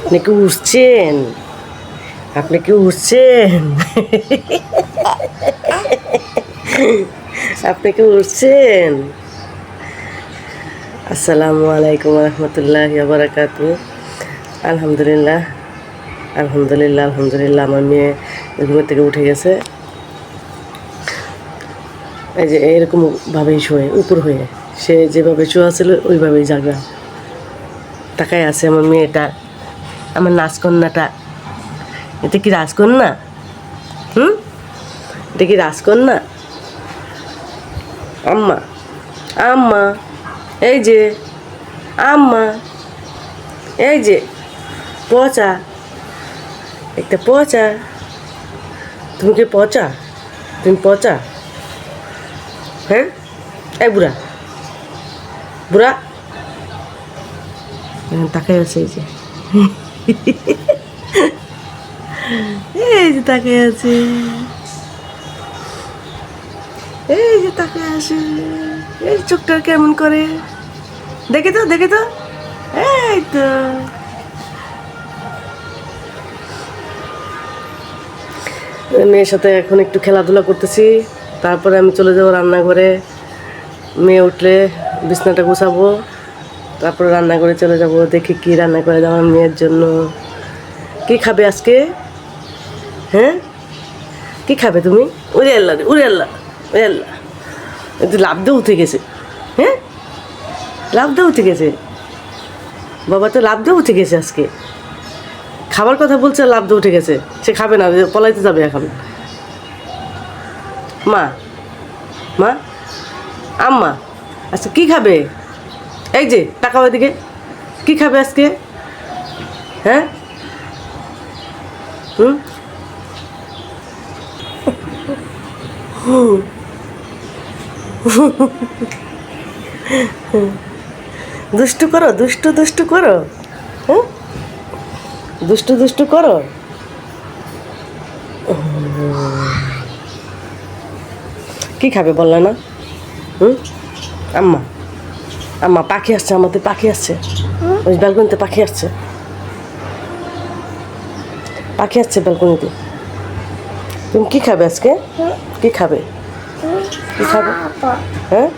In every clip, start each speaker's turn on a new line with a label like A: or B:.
A: আপনি কি উঠছেন? আপনি কি উঠছেন? আপনি কি উঠছেন? আসসালামু আলাইকুম রহমতুল্লাহ বারাকাত। আলহামদুলিল্লাহ আলহামদুলিল্লাহ আলহামদুলিল্লাহ, আমার মেয়ে ঘুমের থেকে উঠে গেছে। এই যে এরকম ভাবেই শোয়ে, উপর হয়ে। সে যেভাবে শোয়া ছিল, ওইভাবেই জাগা। তাকায় আছে আমার মেয়েটা। আমার নাচকন্যাটা এটা কি রাজকন্যা? হুম? এটা কি রাজকন্যা? আম্মা। আম্মা। এই যে। আম্মা। এই যে। পচা। একটা পচা। তুমি কি পচা? তুমি পচা? হ্যাঁ? এই বুড়া। বুড়া। তাকাই আছে এই যে। এই যে তাকাই আছে। এই যে তাকাই আছে। এই চোখটা কেমন করে? দেখে তো দেখে তো। এই তো। মেয়ের সাথে এখন একটু খেলাধুলা করতেছি। তারপরে আমি চলে যাব রান্নাঘরে। মেয়ে উঠলে বিছনাটা গুছাবো। তারপরে রান্নাঘরে চলে যাব দেখি কি রান্না করে দেওয়া মেয়ের জন্য। কি খাবে আজকে? হ্যাঁ? কি খাবে তুমি? উড়ে আল্লাহ রে, উড়ে আল্লাহ উড়ে আল্লাহ। একটু লাভ দিয়ে উঠে গেছে। হ্যাঁ? লাভ দিয়ে উঠে গেছে। বাবা তো লাভ দিয়ে উঠে গেছে আজকে। খাবার কথা বলছে লাভ দিয়ে উঠে গেছে। সে খাবে না পলাইতে যাবে এখন। মা মা আম্মা আচ্ছা কি খাবে? এই যে, টাকা ওইদিকে কি খাবে আজকে? হ্যাঁ? হুম? দুষ্টু করো, দুষ্টু দুষ্টু করো। হ্যাঁ? দুষ্টু দুষ্টু করো। কি খাবে বললে না? হুম? আম্মা। আম্মা পাখি আসছে আমাদের পাখি আসছে। ওই ব্যালকনিতে পাখি আসছে। পাখি আসছে ব্যালকনিতে তুমি কি খাবে আজকে? কি খাবে? কি খাবে? হ্যাঁ?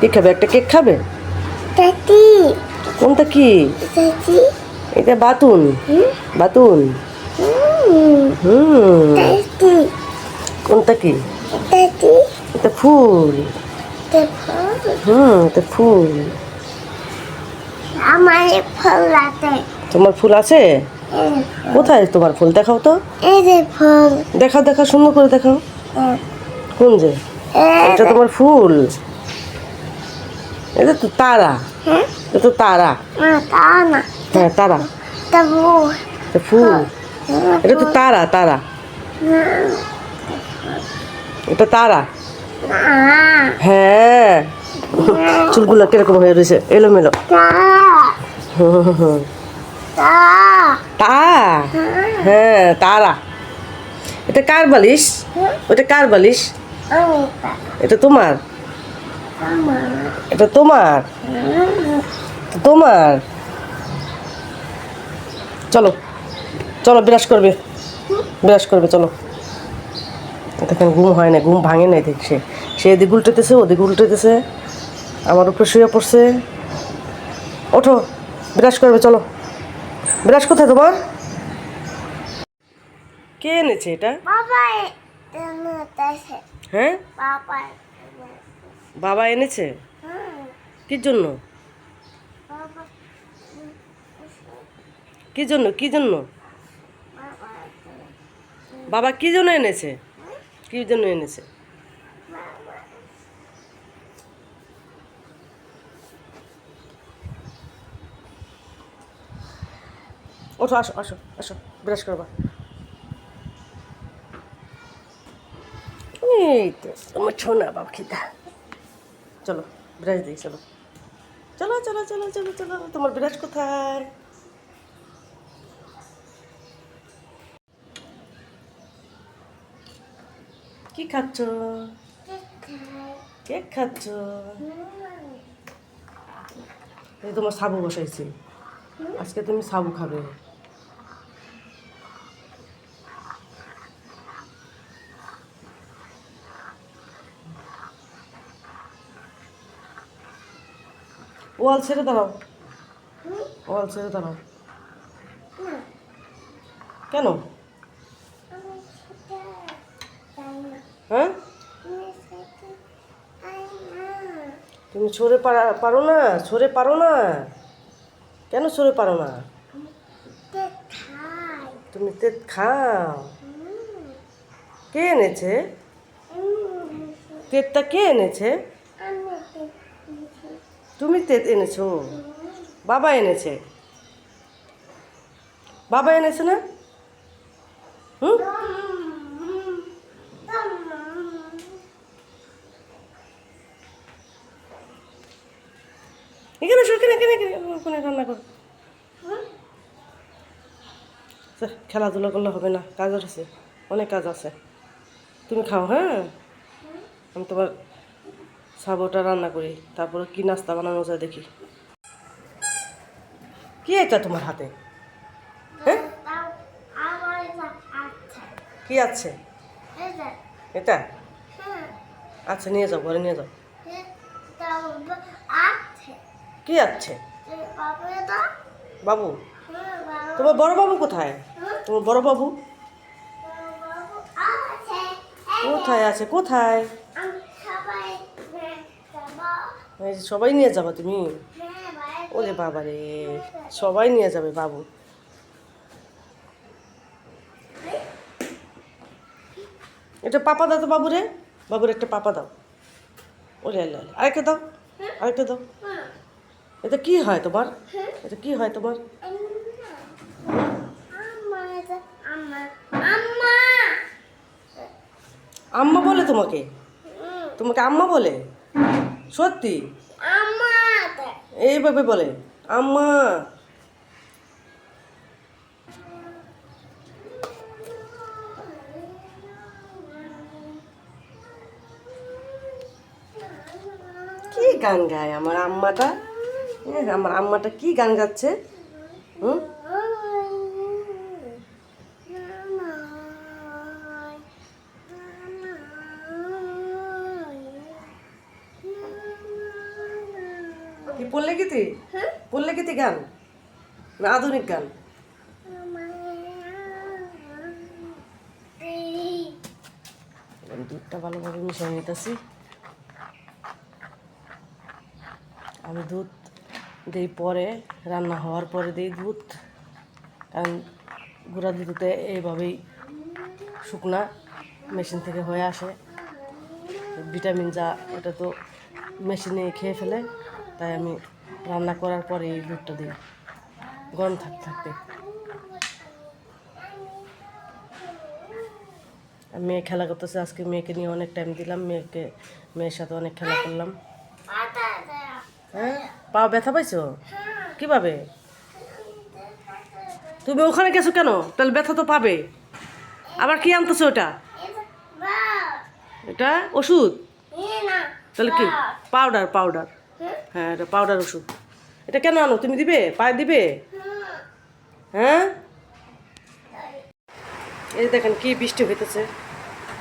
A: কি খাবে? একটা কেক খাবে? কোনটা কি? এটা বাতুন। বাতুন। হুম। কোনটা কি? এটা ফুল. হুম এটা ফুল।
B: আমার ফল আছে।
A: তোমার ফুল আছে? কোথায় তোমার ফুল? দেখাও তো।
B: এই যে ফল।
A: দেখাও দেখাও সুন্দর করে দেখাও। কোন যে? এটা তোমার ফুল। এটা তো তারা। এটা তো তারা।
B: তা
A: হ্যাঁ তারা। ফুল। এটা তো তারা তারা। এটা তারা। হ্যাঁ। চুলগুলো কীরকম হয়ে রয়েছে? এলোমেলো। তা। হ্যাঁ তারা। এটা কার বালিশ? ওটা কার বালিশ? এটা তোমার? এটা তোমার? তোমার? চলো। চলো, বিরাজ করবে। বিরাজ করবে, চলো। দেখেন ঘুম হয় না ঘুম ভাঙে নাই দেখ সে। এদিক উল্টেতেছে ওদিক উল্টেতেছে আমার উপরে শুয়ে পড়ছে। ওঠো বিরাজ করবে চলো। বিরাজ কোথায় তোমার? কে এনেছে এটা? হ্যাঁ?
B: বাবা
A: এনেছে। কি জন্য? কি জন্য কি জন্য? বাবা কি জন্য এনেছে? কি জন্য এনেছে? ওঠো, আসো আসো আসো ব্রাশ করবা। এই তো, আমার ছোনা বাবা খিদা। চলো ব্রাশ দিই, চলো। চলো চলো চলো চলো চলো, তোমার ব্রাশ কোথায়? কি খাচ্ছ? কেক খাচ্ছ? এই তোমার সাবু বসাইছি। আজকে তুমি সাবু খাবে। ওয়াল ছেড়ে দাঁড়াও। ওয়াল ছেড়ে দাঁড়াও। কেন
B: আমি সেটা চাই না
A: হ্যাঁ? তুমি সরে পারা না, সরে পারো না। কেন সরে পারো না? তুমি তেত খাও। কে এনেছে? তেতটা কে এনেছে? তুমি তেত এনেছো। বাবা এনেছে। বাবা এনেছে না? হুম এখানে এসো, এখানে এখানে এখানে, রান্না খেলাধুলা করলে হবে না, কাজ আছে, অনেক কাজ আছে। তুমি খাও হ্যাঁ? আমি তোমার সাবোটা রান্না করি, তারপরে কি নাস্তা বানানো যায় দেখি। কি এটা তোমার হাতে? হ্যাঁ? কি আছে?
B: এটা? হ্যাঁ
A: আচ্ছা নিয়ে যাও, ঘরে নিয়ে যাও।
B: আছে
A: কি আছে?
B: বাবু?
A: তোমার বড় বাবু কোথায়? তোমার বড় বাবু?
B: বাবু
A: কোথায় আছে? কোথায়?
B: সবাই
A: নিয়ে যাবা তুমি? ওরে বাবা রে সবাই নিয়ে যাবে বাবু। এটা পাপা দাও তো বাবুরে। বাবুর একটা পাপা দাও। ওরে আল্লাহ। আরেকটা দাও আরেকটা দাও। এটা কি হয় তোমার? এটা কি হয় তোমার?
B: আম্মা
A: বলে তোমাকে? তোমাকে আম্মা বলে? সত্যি? এইভাবে বলে আম্মা। কি গান গায় আমার আম্মাটা? এ, আমার আম্মাটা কি গান গাচ্ছে? হুম? কি পড়লে গীতি পড়লে গীতি গান? না আধুনিক গান। দুধটা ভালোভাবে মিশিয়ে নিতেছি। আমি দুধ দিই পরে, রান্না হওয়ার পরে দিই দুধ। কারণ গুঁড়া দুধতে এইভাবেই শুকনা মেশিন থেকে হয়ে আসে। ভিটামিন যা, ওটা তো মেশিনে খেয়ে ফেলে, তাই আমি রান্না করার পরে এই দুধটা দিই। গরম থাকতে থাকতে মেয়ে খেলা করতেছে, আজকে মেয়েকে নিয়ে অনেক টাইম দিলাম, মেয়েকে, মেয়ের সাথে অনেক খেলা করলাম। হ্যাঁ? পা ব্যথা পাইছো? কীভাবে? তুমি ওখানে গেছো কেন? তাহলে ব্যথা তো পাবে। আবার কি আনতেছো ওটা? এটা ওষুধ? তাহলে কি? Powder powder. হ্যাঁ এটা পাউডার ওষুধ। এটা কেন আনো? তুমি দিবে? পায়ে দিবে? হ্যাঁ? এই দেখেন কি বৃষ্টি হইতেছে।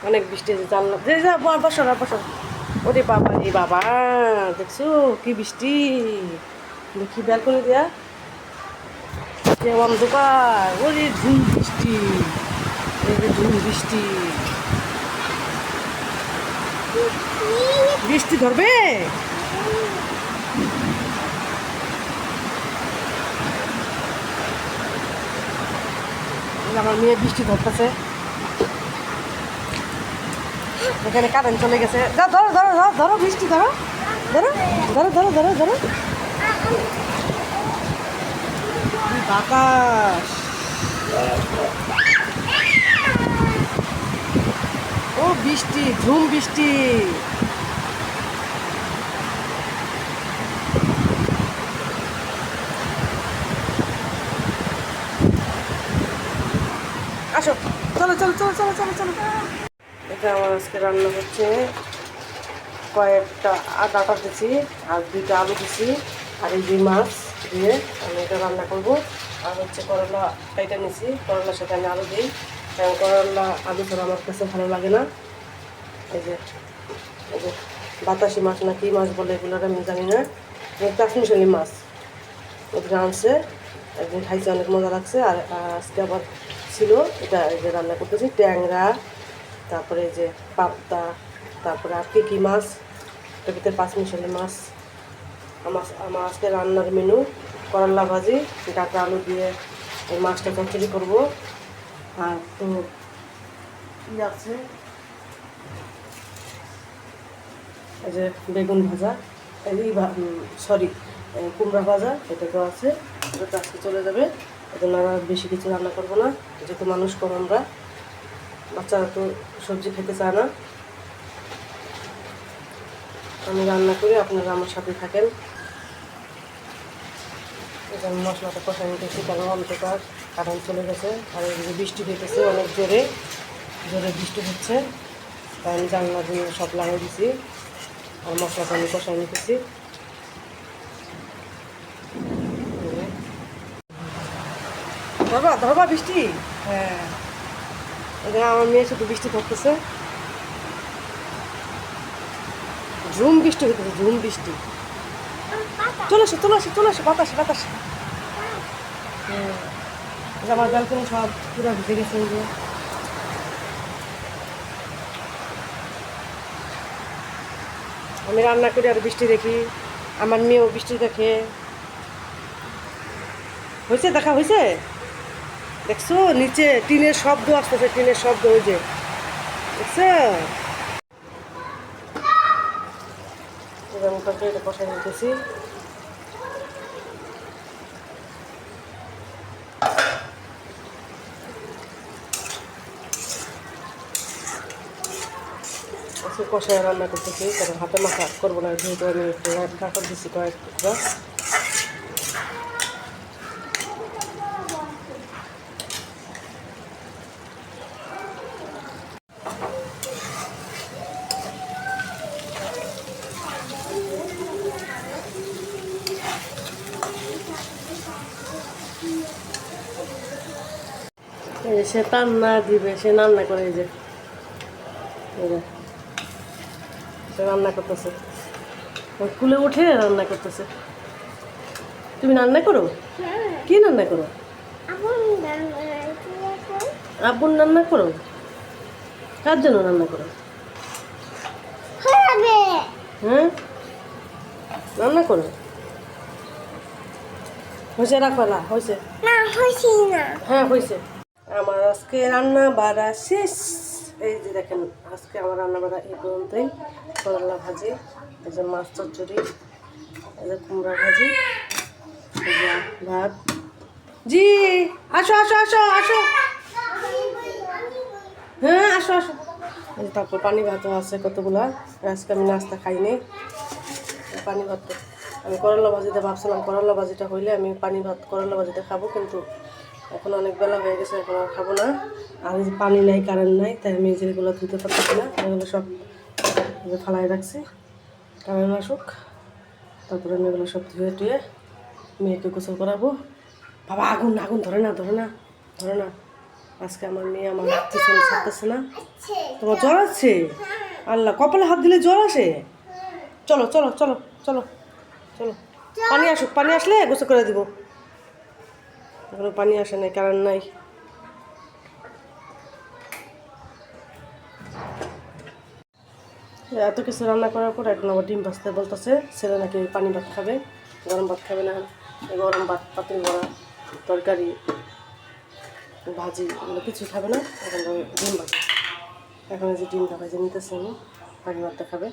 A: অনেক বৃষ্টি জানলাম যে যা ব- বসো বসো ওরে বাবা রে বাবা, দেখছ কি বৃষ্টি? দেখি ব্যালকনি দেয়া? যে অন্ধকার ওরে ঝুম বৃষ্টি ঝুম বৃষ্টি। বৃষ্টি ধরবে? আমার মেয়ে বৃষ্টি ধরতেছে। এখানে কারেন্ট চলে গেছে। যা, ধরো ধরো ধরো ধরো বৃষ্টি ধরো। ধরো ধরো ধরো ধরো ধরো। ও, বৃষ্টি, ঝুম বৃষ্টি। আসো। চলো চলো চলো চলো চলো চলো। আমার আজকে রান্না হচ্ছে কয়েকটা আদাটা দিছি আর দুইটা আলু দিছি আর এই দুই মাছ দিয়ে আমি এটা রান্না করব। আর হচ্ছে করলা এটা নিছি, করলার সাথে আমি আলু দিই। কারণ করলা, আলু ছাড়া আমার কাছে ভালো লাগে না। এই যে এই যে বাতাসি মাছ না কী মাছ বলে এগুলোর আমি জানি না। কাশ্মীরি মাছ ওগুলো আনছে। একদিন খাইছে, অনেক মজা লাগছে। আর আজকে আবার ছিল, এটা এই যে রান্না করতেছি, ট্যাংরা তারপরে যে পাপ্তা তারপরে আর কি মাছ? এটার ভিতরে পাঁচ মিশালি মাছ। আমার আমার আজকে রান্নার মেনু করলা ভাজি, ডাটা আলু দিয়ে এই মাছটা চচ্চড়ি করব। আর তো কী আছে? এই যে বেগুন ভাজা, এই সরি কুমড়া ভাজা, এটা তো আছে। এটা আজকে চলে যাবে। এজন্য আর বেশি কিছু রান্না করব না। যেহেতু মানুষ কম আমরা। বাচ্চারা তো সবজি খেতে চায় না। আমি রান্না করি, আপনারা আমার সাথে থাকেন। আমি মশলাটা কষাই নিতেছি, কারণ অন্ধকার কারণ চলে গেছে, আর বৃষ্টি হইতেছে অনেক জোরে জোরে বৃষ্টি হচ্ছে। তাই আমি জানলার জন্য সব লাগিয়ে দিছি, আর মশলাটা আমি কষাই নিতেছি। ধরবা ধরবা বৃষ্টি? হ্যাঁ। এটা আমার মেয়ে শুধু বৃষ্টি পড়তেছে। ঝুম বৃষ্টি হইতেছে, ঝুম বৃষ্টি। চলে আসো চলে আসো চলে আসো, বাতাসে বাতাসে। হ্যাঁ আমার ব্যালকনি সব পুরো ভিজে গেছে যে। আমি রান্না করি আর বৃষ্টি দেখি, আমার মেয়েও বৃষ্টি দেখে। হয়েছে, দেখা হয়েছে? দেখছ? নিচে টিনের শব্দ আসতেছে, টিনের শব্দ ওই যে। দেখছ? কষায় রান্না করতেছি, কারণ হাতে মাথা করব না, যেহেতু আমি একটু কাকড় দিচ্ছি কয়েক টুকরা এই তার না দিবে সে রান্না করে যে। সে রান্না করতেছে। কুলে উঠে রান্না করতেছে। তুমি রান্না করো? কি রান্না করো? আব্বুর রান্না করো? কার জন্য রান্না করো? হ্যাঁ? রান্না করো। হয়েছে রাখো না হয়েছে হ্যাঁ হয়েছে। আমার আজকে রান্না বাড়া শেষ। এই যে দেখেন, আজকে আমার রান্না বাড়া এই পর্যন্তই। করলা ভাজি, এই যে মাছ চচ্চড়ি, এই যে কুমড়া ভাজি ভাত। জি, আসো আসো আসো আসো। হ্যাঁ আসো আসো। এই তারপর পানি ভাতও আছে কতগুলা। আজকে আমি নাস্তা খাইনি। পানি ভাত আমি করলা ভাজিতে ভাবছিলাম, করলা ভাজিটা হইলে আমি পানি ভাত করলা ভাজিটা খাব, কিন্তু এখন অনেক বেলা হয়ে গেছে, এখন আর খাব না। আর পানি নাই কারেন্ট নাই, তাই আমি যেগুলো ধুতে পারতেছি না। এগুলো সব ফালাই রাখছি। কারেন্ট আসুক, তারপরে আমি এগুলো সব ধুয়ে টুয়ে মেয়েকে গোসল করাবো। বাবা, আগুন আগুন, ধরে না ধরে না ধরে না। আজকে আমার মেয়ে আমার পিছনে ছাড়তেছে না। তোমার জ্বর আছে? আল্লাহ, কপালে হাত দিলে জ্বর আসে? চলো চলো চলো চলো চলো। পানি আসুক, পানি আসলে গোসল করে দিব। এখনও পানি আসে নাই কারণ নাই। এত কিছু রান্না করার পর এখন আবার ডিম ভাজতে বলতেছে, ছেলে নাকি পানি ভাত খাবে, গরম ভাত খাবে না গরম ভাত, পাতিল বড়া, তরকারি, ভাজি, এগুলো কিছু খাবে না, এখন ডিম ভাত এখন যে ডিমটা ভাজে নিতেছে আমি, পানি ভাতটা খাবে।